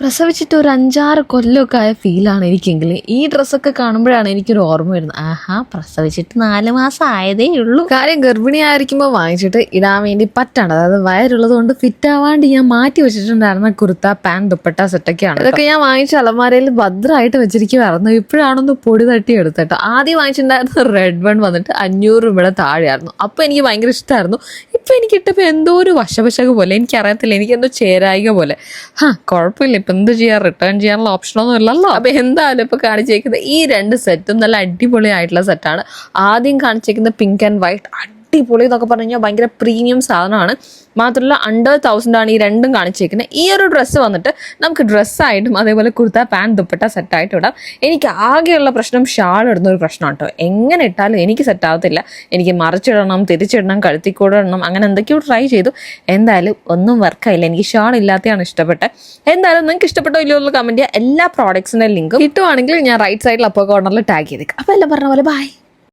പ്രസവിച്ചിട്ട് ഒരു അഞ്ചാറ് കൊല്ലമൊക്കെ ആയ ഫീലാണ് എനിക്കെങ്കിൽ ഈ ഡ്രസ്സൊക്കെ കാണുമ്പോഴാണ് എനിക്കൊരു ഓർമ്മ വരുന്നത്. ആഹാ പ്രസവിച്ചിട്ട് നാല് മാസം ആയതേ ഉള്ളൂ. കാര്യം ഗർഭിണിയായിരിക്കുമ്പോൾ വാങ്ങിച്ചിട്ട് ഇടാൻ വേണ്ടി പറ്റാണ് അതായത് വയറുള്ളത് കൊണ്ട് ഫിറ്റ് ആവാണ്ട് ഞാൻ മാറ്റി വെച്ചിട്ടുണ്ടായിരുന്ന കുർത്ത പാൻ ദുപ്പട്ട സെറ്റൊക്കെയാണ് ഇതൊക്കെ ഞാൻ വാങ്ങിച്ച അലമാരയിൽ ഭദ്രമായിട്ട് വെച്ചിരിക്കുവായിരുന്നു. ഇപ്പോഴാണൊന്ന് പൊടി തട്ടി എടുത്തിട്ടോ ആദ്യം വാങ്ങിച്ചിട്ടുണ്ടായിരുന്ന റെഡ് വൺ വന്നിട്ട് അഞ്ഞൂറ് രൂപയുടെ താഴെയായിരുന്നു. അപ്പോൾ എനിക്ക് ഭയങ്കര ഇഷ്ടമായിരുന്നു ഇപ്പം എനിക്ക് ഇട്ടപ്പോൾ എന്തോ ഒരു വശപശക പോലെ എനിക്കറിയത്തില്ല എനിക്കെന്തോ ചേരായിക പോലെ. ഹാ കുഴപ്പമില്ല. ഇപ്പം എന്ത് ചെയ്യാൻ റിട്ടേൺ ചെയ്യാനുള്ള ഓപ്ഷനൊന്നും ഇല്ലല്ലോ. അപ്പൊ എന്തായാലും ഇപ്പൊ കാണിച്ചേക്കുന്നത് ഈ രണ്ട് സെറ്റും നല്ല അടിപൊളി ആയിട്ടുള്ള സെറ്റാണ് ആദ്യം കാണിച്ചേക്കുന്ന പിങ്ക് ആൻഡ് വൈറ്റ് അടിപൊളി എന്നൊക്കെ പറഞ്ഞു കഴിഞ്ഞാൽ ഭയങ്കര പ്രീമിയം സാധനമാണ്. മാത്രമല്ല അണ്ടർ തൗസൻഡ് ആണ് ഈ രണ്ടും കാണിച്ചേക്കുന്നത് ഈ ഒരു ഡ്രസ്സ് വന്നിട്ട് നമുക്ക് ഡ്രസ്സായിട്ടും അതേപോലെ കുർത്ത പാൻ ദുപ്പട്ട സെറ്റായിട്ട് ഇടാം. എനിക്ക് ആകെയുള്ള പ്രശ്നം ഷാൾ ഇടുന്ന ഒരു പ്രശ്നം കേട്ടോ എങ്ങനെ ഇട്ടാലും എനിക്ക് സെറ്റ് ആവത്തില്ല. എനിക്ക് മറിച്ചിടണം തിരിച്ചിടണം കഴുത്തിക്കൂടണം അങ്ങനെ എന്തൊക്കെയോ ട്രൈ ചെയ്തു. എന്തായാലും ഒന്നും വർക്കായില്ല എനിക്ക് ഷാൾ ഇല്ലാത്തതാണ് ഇഷ്ടപ്പെട്ടത്. എന്തായാലും നിങ്ങൾക്ക് ഇഷ്ടപ്പെട്ടോ ഇല്ലയോ എന്നുള്ള കമന്റ് ചെയ്യുക എല്ലാ പ്രോഡക്ട്സിന്റെ ലിങ്കും കിട്ടുവാണെങ്കിൽ ഞാൻ റൈറ്റ് സൈഡിൽ അപ്പോൾ കോർണറിൽ ടാഗ് ചെയ്തേക്കാം. അപ്പോൾ എല്ലാം പറഞ്ഞ പോലെ ബൈ